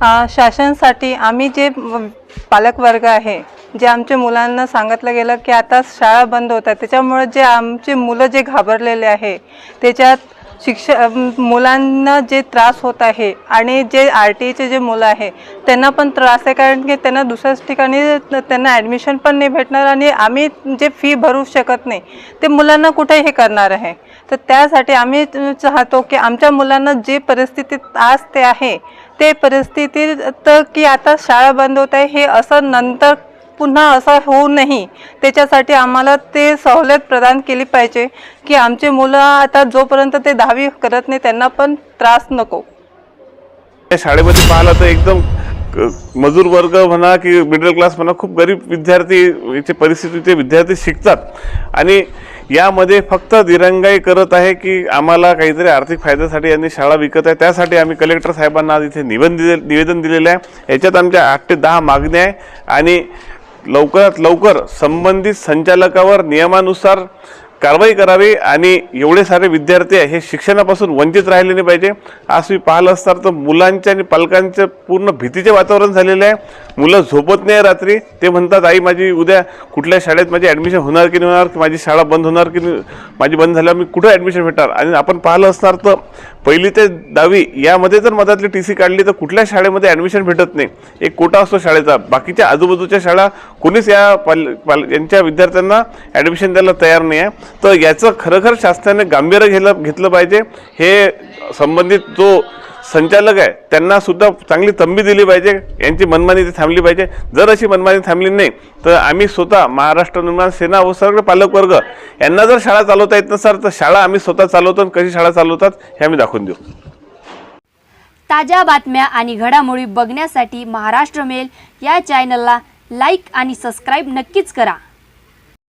शासनासाठी आम्ही जे पालकवर्ग आहे जे आमच्या मुलांना सांगितलं गेलं की आता शाळा बंद होत आहे त्याच्यामुळे जे आमचे मुलं जे घाबरलेले आहे त्याच्यात शिक्ष मुलांना जे त्रास होत आहे आणि जे आर टी एचे जे मुलं आहे त्यांना पण त्रास आहे. कारण की त्यांना दुसऱ्याच ठिकाणी त्यांना ॲडमिशन पण नाही भेटणार आणि आम्ही जे फी भरू शकत नाही ते मुलांना कुठे हे करणार आहे? तर त्यासाठी आम्ही चाहतो की आमच्या मुलांना जे परिस्थितीत आज ते आहे ते परिस्थिती तर की आता शाळा बंद होत आहे हे असं नंतर पुन्हा असा होऊ नाही त्याच्यासाठी आम्हाला ते सवलत प्रदान केली पाहिजे की आमचे मुलं आता जोपर्यंत ते दहावी करत नाही त्यांना पण त्रास नको. या शाळेमध्ये पाहिलं तर एकदम क- मजूर वर्ग म्हणा की मिडल क्लास म्हणा खूप गरीब विद्यार्थी याचे परिस्थितीचे विद्यार्थी शिकतात. आणि यामध्ये फक्त दिरंगाई करत आहे की आम्हाला काहीतरी आर्थिक फायद्यासाठी यांनी शाळा विकत आहे. त्यासाठी आम्ही कलेक्टर साहेबांना आज इथे निवेदन दिले निवेदन दिलेलं आहे. याच्यात आमच्या आठ ते दहा मागण्या आहे. आणि लवकरात लवकर संबंधित संचालकावर नियमानुसार कारवाई करावी आणि एवढे सारे विद्यार्थी आहे हे शिक्षणापासून वंचित राहिले नाही पाहिजे. आज तुम्ही पाहिलं असतात तर मुलांच्या आणि पालकांचं पूर्ण भीतीचे वातावरण झालेलं आहे. मुलं झोपत नाही रात्री. ते म्हणतात आई माझी उद्या कुठल्या शाळेत माझी ॲडमिशन होणार की नाही होणार? की माझी शाळा बंद होणार की नाही? माझी बंद झाल्यावर मी कुठं ॲडमिशन भेटणार? आणि आपण पाहिलं असणार तर पहिली ते दहावी यामध्ये जर मधातली टी सी काढली तर कुठल्या शाळेमध्ये ॲडमिशन भेटत नाही? एक कोटा असतो शाळेचा. बाकीच्या आजूबाजूच्या शाळा कोणीच या पाल पाल यांच्या विद्यार्थ्यांना ॲडमिशन द्यायला तयार नाही आहे. तर याचं खरोखर शासनाने गांभीर्य घेतलं घेतलं पाहिजे. हे संबंधित जो संचालक आहे. त्यांना सुद्धा चांगली तंबी दिली पाहिजे. यांची मनमानी ती थांबली पाहिजे. जर अशी मनमानी थांबली नाही तर आम्ही स्वतः महाराष्ट्र निर्माण सेना व सर्व पालकवर्ग यांना जर शाळा चालवता येत नसाल तर शाळा आम्ही स्वतः चालवतो आणि कशी शाळा चालवतात हे आम्ही दाखवून देऊ. ताज्या बातम्या आणि घडामोडी बघण्यासाठी महाराष्ट्र मेल या चॅनलला लाईक आणि सबस्क्राईब नक्कीच करा.